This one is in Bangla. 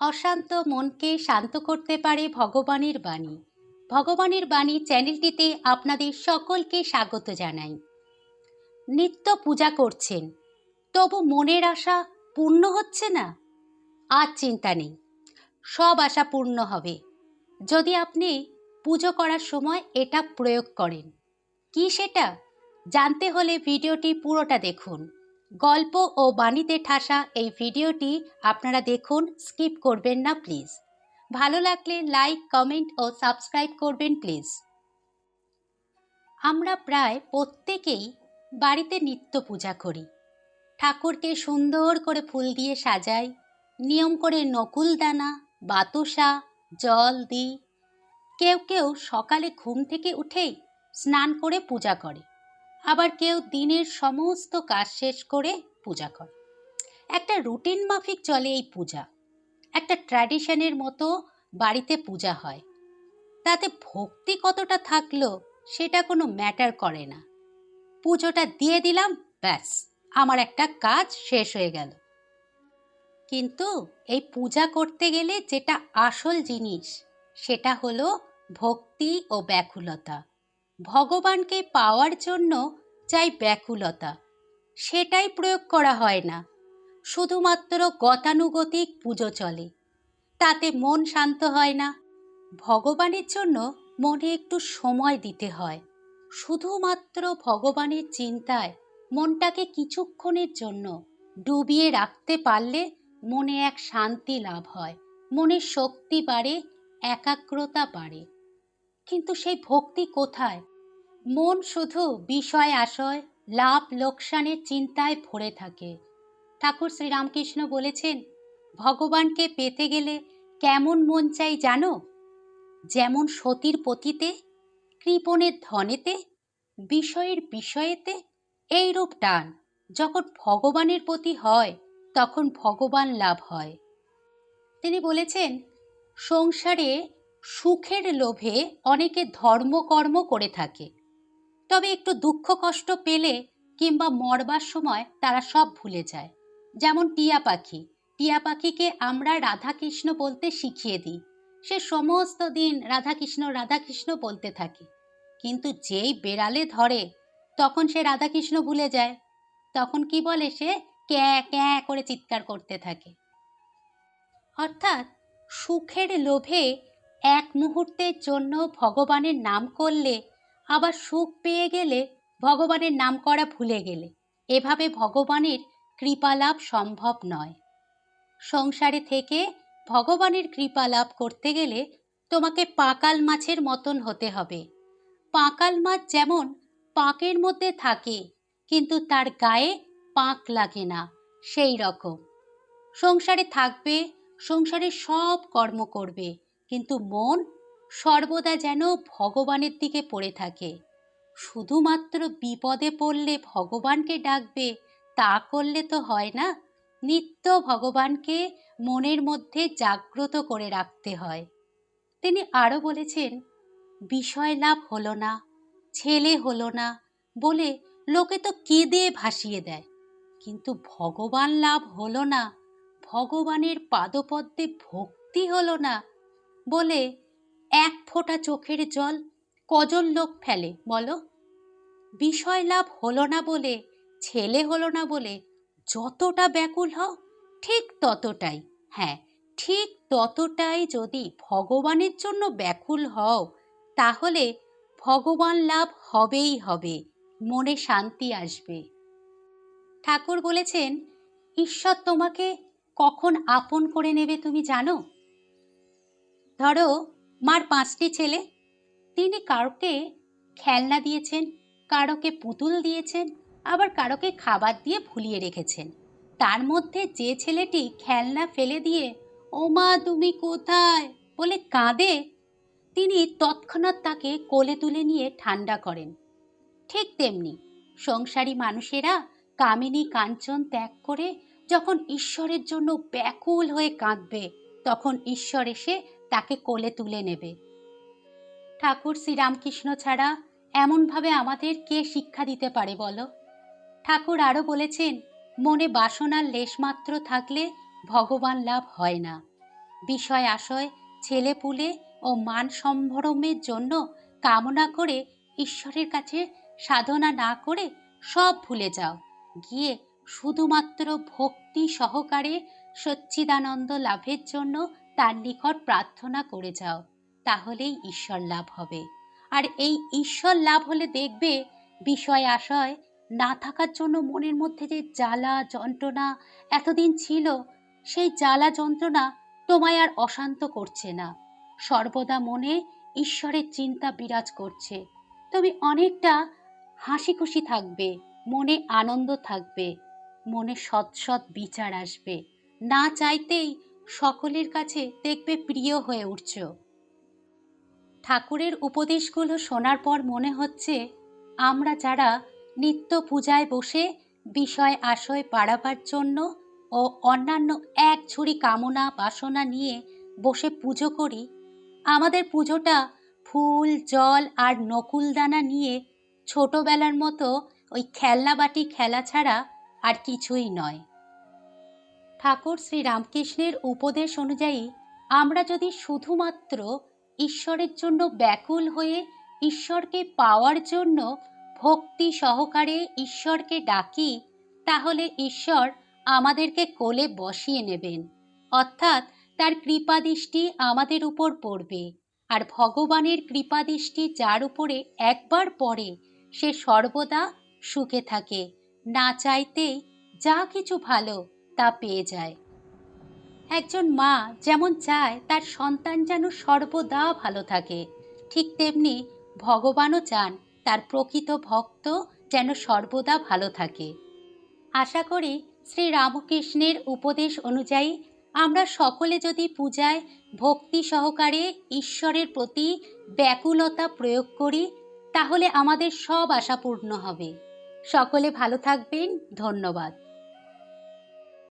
অশান্ত মনকে শান্ত করতে পারে ভগবানের বাণী। ভগবানের বাণী চ্যানেলটিতে আপনাদের সকলকে স্বাগত জানাই। নিত্য পূজা করছেন, তবু মনের আশা পূর্ণ হচ্ছে না? আর চিন্তা নেই, সব আশা পূর্ণ হবে। যদি আপনি পুজো করার সময় এটা প্রয়োগ করেন, কি সেটা? জানতে হলে ভিডিওটি পুরোটা দেখুন। গল্প ও বাণীতে ঠাসা এই ভিডিওটি আপনারা দেখুন, স্কিপ করবেন না, প্লিজ। ভালো লাগলে লাইক, কমেন্ট ও সাবস্ক্রাইব করবেন, প্লিজ। আমরা প্রায় প্রত্যেকেই বাড়িতে নিত্য পূজা করি। ঠাকুরকে সুন্দর করে ফুল দিয়ে সাজাই, নিয়ম করে নকুল দানা বাতাসা জল দিই। কেউ কেউ সকালে ঘুম থেকে উঠেই স্নান করে পূজা করে। আবার কেউ দিনের সমস্ত কাজ শেষ করে পূজা করে। একটা রুটিন মাফিক চলে এই পূজা। একটা ট্র্যাডিশনের মতো বাড়িতে পূজা হয়। তাতে ভক্তি কতটা থাকল সেটা কোনো ম্যাটার করে না। পুজোটা দিয়ে দিলাম, ব্যাস, আমার একটা কাজ শেষ হয়ে গেল। কিন্তু এই পূজা করতে গেলে যেটা আসল জিনিস সেটা হলো ভক্তি ও ব্যাকুলতা। ভগবানকে পাওয়ার জন্য চাই ব্যাকুলতা। সেটাই প্রয়োগ করা হয় না। শুধুমাত্র গতানুগতিক পুজো চলে। তাতে মন শান্ত হয় না। ভগবানের জন্য মনে একটু সময় দিতে হয়। শুধুমাত্র ভগবানের চিন্তায় মনটাকে কিছুক্ষণের জন্য ডুবিয়ে রাখতে পারলে মনে এক শান্তি লাভ হয়। মনের শক্তি বাড়ে, একাগ্রতা বাড়ে। কিন্তু সেই ভক্তি কোথায়? মন শুধু বিষয় আশয়, লাভ লোকসানের চিন্তায় ভরে থাকে। ঠাকুর শ্রীরামকৃষ্ণ বলেছেন, ভগবানকে পেতে গেলে কেমন মন চাই জানো? যেমন সতীর পতিতে, কৃপণের ধনেতে, বিষয়ের বিষয়েতে এইরূপ টান। যখন ভগবানের প্রতি হয়, তখন ভগবান লাভ হয়। তিনি বলেছেন, সংসারে সুখের লোভে অনেকে ধর্মকর্ম করে থাকে। তবে একটু দুঃখ কষ্ট পেলে কিংবা মরবার সময় তারা সব ভুলে যায়। যেমন টিয়া পাখি। টিয়া পাখিকে আমরা রাধাকৃষ্ণ বলতে শিখিয়ে দিই। সে সমস্ত দিন রাধাকৃষ্ণ রাধাকৃষ্ণ বলতে থাকে। কিন্তু যেই বেড়ালে ধরে, তখন সে রাধাকৃষ্ণ ভুলে যায়। তখন কি বলে সে? ক্যাঁ ক্যাঁ করে চিৎকার করতে থাকে। অর্থাৎ সুখের লোভে এক মুহূর্তের জন্য ভগবানের নাম করলে আবার সুখ পেয়ে গেলে ভগবানের নাম করা ভুলে গেলে। এভাবে ভগবানের কৃপালাভ সম্ভব নয়। সংসারে থেকে ভগবানের কৃপা লাভ করতে গেলে তোমাকে পাকাল মাছের মতন হতে হবে। পাকাল মাছ যেমন পাকের মধ্যে থাকে, কিন্তু তার গায়ে পাক লাগে না, সেই রকম। সংসারে থাকবে, সংসারে সব কর্ম করবে, কিন্তু মন সর্বদা যেন ভগবানের দিকে পড়ে থাকে। শুধুমাত্র বিপদে পড়লে ভগবানকে ডাকবে, তা করলে তো হয় না। নিত্য ভগবানকে মনের মধ্যে জাগ্রত করে রাখতে হয়। তিনি আরও বলেছেন, বিষয় লাভ হলো না, ছেলে হলো না বলে লোকে তো কেঁদে ভাসিয়ে দেয়। কিন্তু ভগবান লাভ হলো না, ভগবানের পাদপদ্মে ভক্তি হলো না বলে এক ফোঁটা চোখের জল কজন লোক ফেলে, বলো? বিষয় লাভ হলো না বলে, ছেলে হলো না বলে যতটা ব্যাকুল হও, ঠিক ততটাই। হ্যাঁ ঠিক ততটাই যদি ভগবানের জন্য ব্যাকুল হও, তাহলে ভগবান লাভ হবেই হবে, মনে শান্তি আসবে। ঠাকুর বলেছেন, ঈশ্বর তোমাকে কখন আপন করে নেবে তুমি জানো? ধরো মার পাঁচটি ছেলে। তিনি কারোকে খেলনা দিয়েছেন, কারোকে পুতুল দিয়েছেন, আবার কারোকে খাবার দিয়ে ভুলিয়ে রেখেছেন। তার মধ্যে যে ছেলেটি খেলনা ফেলে দিয়ে ও মা তুমি কোথায়? বলে কাঁদে, তিনি তৎক্ষণাৎ তাকে কোলে তুলে নিয়ে ঠান্ডা করেন। ঠিক তেমনি সংসারী মানুষেরা কামিনী কাঞ্চন ত্যাগ করে যখন ঈশ্বরের জন্য ব্যাকুল হয়ে কাঁদবে, তখন ঈশ্বর এসে তাকে কোলে তুলে নেবে। ঠাকুর শ্রীরামকৃষ্ণ ছাড়া এমনভাবে আমাদের কে শিক্ষা দিতে পারে বলো? ঠাকুর আরও বলেছেন, মনে বাসনার লেশমাত্র থাকলে ভগবান লাভ হয় না। বিষয় আশয় ছেলেপুলে ও মান সম্ভ্রমের জন্য কামনা করে ঈশ্বরের কাছে সাধনা না করে সব ভুলে যাও। গিয়ে শুধুমাত্র ভক্তি সহকারে সচ্চিদানন্দ লাভের জন্য তার নিকট প্রার্থনা করে যাও, তাহলেই ঈশ্বর লাভ হবে। আর এই ঈশ্বর লাভ হলে দেখবে বিষয় আশয় না থাকার জন্য মনের মধ্যে যে জ্বালা যন্ত্রণা এতদিন ছিল, সেই জ্বালা যন্ত্রণা তোমায় আর অশান্ত করছে না। সর্বদা মনে ঈশ্বরের চিন্তা বিরাজ করছে। তুমি অনেকটা হাসি খুশি থাকবে, মনে আনন্দ থাকবে, মনে সৎ সৎ বিচার আসবে। না চাইতেই সকলের কাছে দেখবে প্রিয় হয়ে উঠছ। ঠাকুরের উপদেশগুলো শোনার পর মনে হচ্ছে আমরা যারা নিত্য পূজায় বসে বিষয় আশয় বাড়াবার জন্য ও অন্যান্য এক ঝুড়ি কামনা বাসনা নিয়ে বসে পুজো করি, আমাদের পুজোটা ফুল, জল আর নকুলদানা নিয়ে ছোটবেলার মতো ওই খেলনা বাটি খেলা ছাড়া আর কিছুই নয়। ঠাকুর শ্রী রামকৃষ্ণের উপদেশ অনুযায়ী আমরা যদি শুধুমাত্র ঈশ্বরের জন্য ব্যাকুল হয়ে ঈশ্বরকে পাওয়ার জন্য ভক্তি সহকারে ঈশ্বরকে ডাকি, তাহলে ঈশ্বর আমাদেরকে কোলে বসিয়ে নেবেন। অর্থাৎ তার কৃপাদৃষ্টি আমাদের উপর পড়বে। আর ভগবানের কৃপাদৃষ্টি যার উপরে একবার পড়ে, সে সর্বদা সুখে থাকে। না চাইতেই যা কিছু ভালো তা পেয়ে যায়। একজন মা যেমন চায়, তার সন্তান যেন সর্বদা ভালো থাকে। ঠিক তেমনি ভগবানও চান, তার প্রকৃত ভক্ত যেন সর্বদা ভালো থাকে। আশা করি শ্রী রামকৃষ্ণের উপদেশ অনুযায়ী আমরা সকলে যদি পূজায় ভক্তি সহকারে ঈশ্বরের প্রতি ব্যাকুলতা প্রয়োগ করি, তাহলে আমাদের সব আশা পূর্ণ হবে। সকলে ভালো থাকবেন। ধন্যবাদ।